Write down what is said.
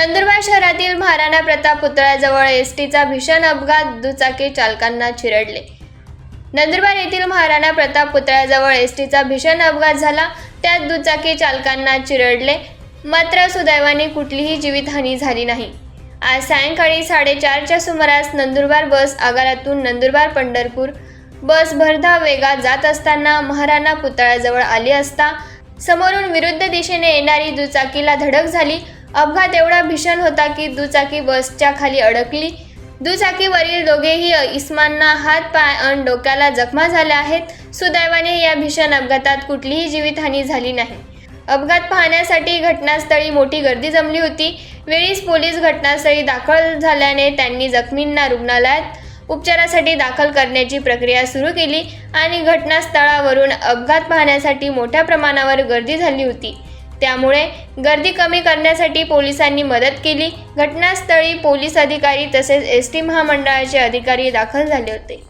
नंदुरबार शहरातील महाराणा प्रताप पुतळ्याजवळ एस टीचा भीषण अपघात दुचाकी चालकांना चिरडले. नंदुरबार येथील महाराणा प्रताप पुतळ्याजवळ एस टीचा भीषण अपघात झाला. त्यात दुचाकी चालकांना चिरडले. मात्र सुदैवाने कुठलीही जीवितहानी झाली नाही. आज सायंकाळी साडेचारच्या सुमारास नंदुरबार बस आगारातून नंदुरबार पंढरपूर बस भरधा वेगात जात असताना महाराणा पुतळ्याजवळ आली असता समोरून विरुद्ध दिशेने येणारी दुचाकीला धडक झाली. अपघात एवढा भीषण होता की दुचाकी बसच्या खाली अडकली. दुचाकीवरील दोघेही इस्मांना हात पाय आणि डोक्याला जखमा झाल्या आहेत. सुदैवाने या भीषण अपघातात कुठलीही जीवितहानी झाली नाही. अपघात पाहण्यासाठी घटनास्थळी मोठी गर्दी जमली होती. वेळीच पोलीस घटनास्थळी दाखल झाल्याने त्यांनी जखमींना रुग्णालयात उपचारासाठी दाखल करण्याची प्रक्रिया सुरू केली आणि घटनास्थळावरून अपघात पाहण्यासाठी मोठ्या प्रमाणावर गर्दी झाली होती. त्यामुळे गर्दी कमी करण्यासाठी पोलिसांनी मदत केली. घटनास्थळी पोलीस अधिकारी तसेच एस टी महामंडळाचे अधिकारी दाखल झाले होते.